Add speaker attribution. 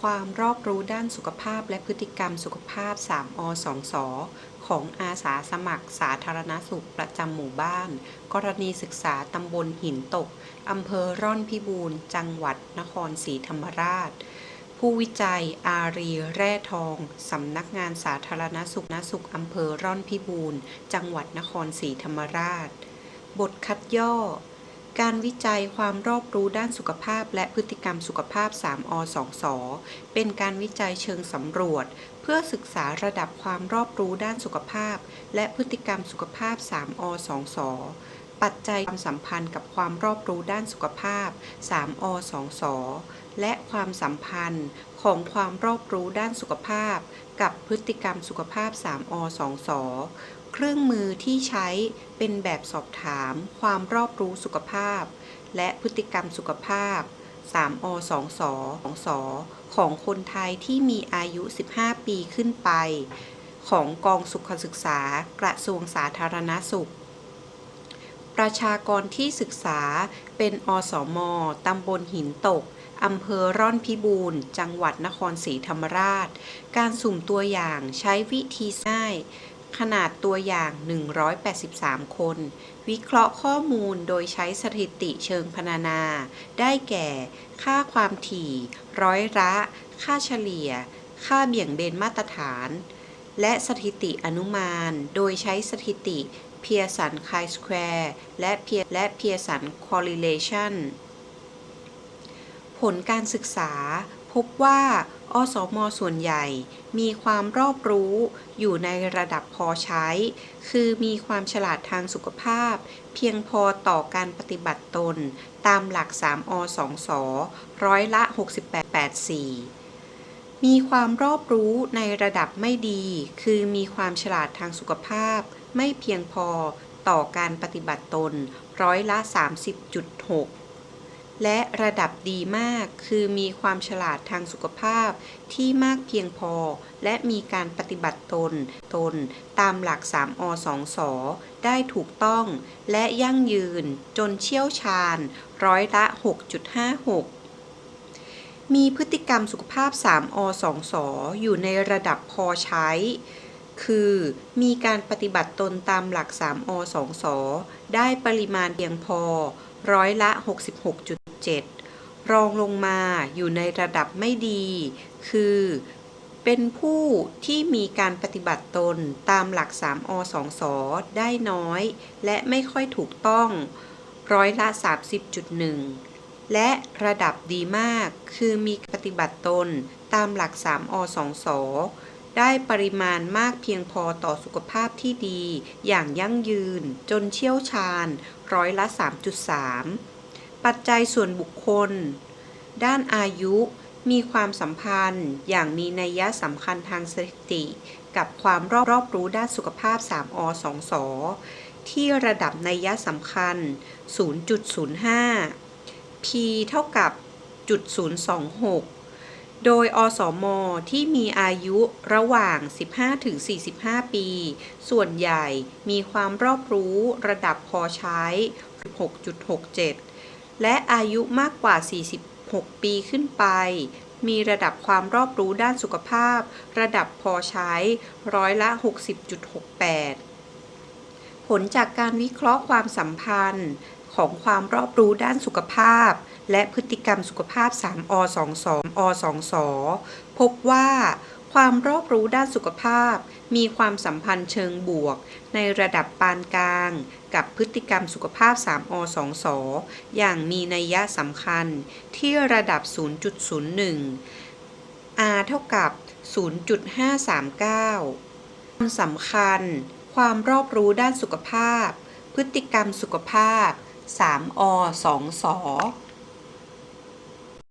Speaker 1: ความรอบรู้ด้านสุขภาพและพฤติกรรมสุขภาพ 3 อ 2 ส ของอาสาสมัครสาธารณสุขประจำหมู่บ้าน กรณีศึกษาตำบลหินตก อำเภอร่อนพิบูรณ์จังหวัดนครศรีธรรมราช ผู้วิจัยอารีแร่ทอง สำนักงานสาธารณสุขนสุขอำเภอร่อนพิบูรณ์จังหวัดนครศรีธรรมราช บทคัดย่อ การวิจัยความรอบรู้ด้านสุขภาพ และพฤติกรรมสุขภาพ 3อ2สเป็นการวิจัยเชิงสำรวจ เพื่อศึกษาระดับความรอบรู้ด้านสุขภาพ และพฤติกรรมสุขภาพ 3อ2สปัจจัยความสัมพันธ์กับความรอบรู้ด้านสุขภาพ 3อ2สและความสัมพันธ์ของความรอบรู้ด้านสุขภาพ กับพฤติกรรมสุขภาพ 3อ2ส เครื่องมือที่ใช้เป็นแบบสอบถาม ความรอบรู้สุขภาพ และพฤติกรรมสุขภาพ 3 อ 2 ส 2 ส ของคนไทยที่มีอายุ 15 ปีขึ้นไป ของกองสุขศึกษากระทรวงสาธารณสุข ประชากรที่ศึกษาเป็นอสมตำบลหินตกอำเภอร่อนพิบูรณ์ จังหวัดนครศรีธรรมราช การสุ่มตัวอย่างใช้วิธีง่าย ขนาดตัวอย่าง 183 คน วิเคราะห์ข้อมูลโดยใช้สถิติเชิงพรรณนา ได้แก่ ค่าความถี่ ร้อยละ ค่าเฉลี่ย ค่าเบี่ยงเบนมาตรฐาน และสถิติอนุมาน โดยใช้สถิติ Pearson chi-square และ Pear และ Pearson correlation ผลการศึกษา พบว่าอสมส่วนใหญ่มีความรอบรู้อยู่ในระดับพอใช้ คือมีความฉลาดทางสุขภาพ เพียงพอต่อการปฏิบัติตน ตามหลัก 3 อ 2 สร้อยละ 68.84มีความรอบรู้ในระดับไม่ดี คือมีความฉลาดทางสุขภาพ ไม่เพียงพอต่อการปฏิบัติตน ร้อยละ 30.6 และระดับดีมาก คือมีความฉลาดทางสุขภาพที่มากเพียงพอ และมีการปฏิบัติตน ตน ตามหลัก 3 อ 2 ส ได้ถูกต้อง และยั่งยืน จนเชี่ยวชาญ ร้อยละ 6.56มีพฤติกรรมสุขภาพ 3 อ 2 สอยู่ในระดับพอใช้ คือ มีการปฏิบัติตนตามหลัก 3 อ 2สได้ปริมาณเพียงพอ ร้อยละ 66.7 รองลงมาอยู่ในระดับไม่ดี คือ เป็นผู้ที่มีการปฏิบัติตนตามหลัก 3 อ 2สได้น้อย และไม่ค่อยถูกต้องร้อยละ 30.1 และระดับดีมาก คือมีปฏิบัติตนตามหลัก 3 อ 2สได้ปริมาณมากเพียงพอต่อสุขภาพที่ดี อย่างยั่งยืน จนเชี่ยวชาญ ร้อยละ 3.3 ปัจจัยส่วนบุคคล ด้านอายุมีความสัมพันธ์อย่างมีนัยยะสำคัญทางสถิติ กับความรอบรอบรู้ด้านสุขภาพ 3อ2สที่ระดับนัยยะสำคัญ 0.05 p เท่ากับ0.026 โดย อสม ที่มีอายุระหว่าง 15-45 ปี ส่วนใหญ่มีความรอบรู้ระดับพอใช้6.67 และอายุมากกว่า 46 ปีขึ้นไป มีระดับความรอบรู้ด้านสุขภาพ ระดับพอใช้ร้อยละ 60.68 ผลจากการวิเคราะห์ความสัมพันธ์ของความรอบรู้ด้านสุขภาพ และพฤติกรรมสุขภาพ 3 อ 2 2 อ 2 ส พบว่า ความรอบรู้ด้านสุขภาพ มีความสัมพันธ์เชิงบวก ในระดับปานกลาง กับพฤติกรรมสุขภาพ 3 อ 2สอย่างมีนัยยะสำคัญที่ระดับ 0.01 R เท่ากับ 0.539 ความสำคัญ ความรอบรู้ด้านสุขภาพ พฤติกรรมสุขภาพ 3 อ 2 ส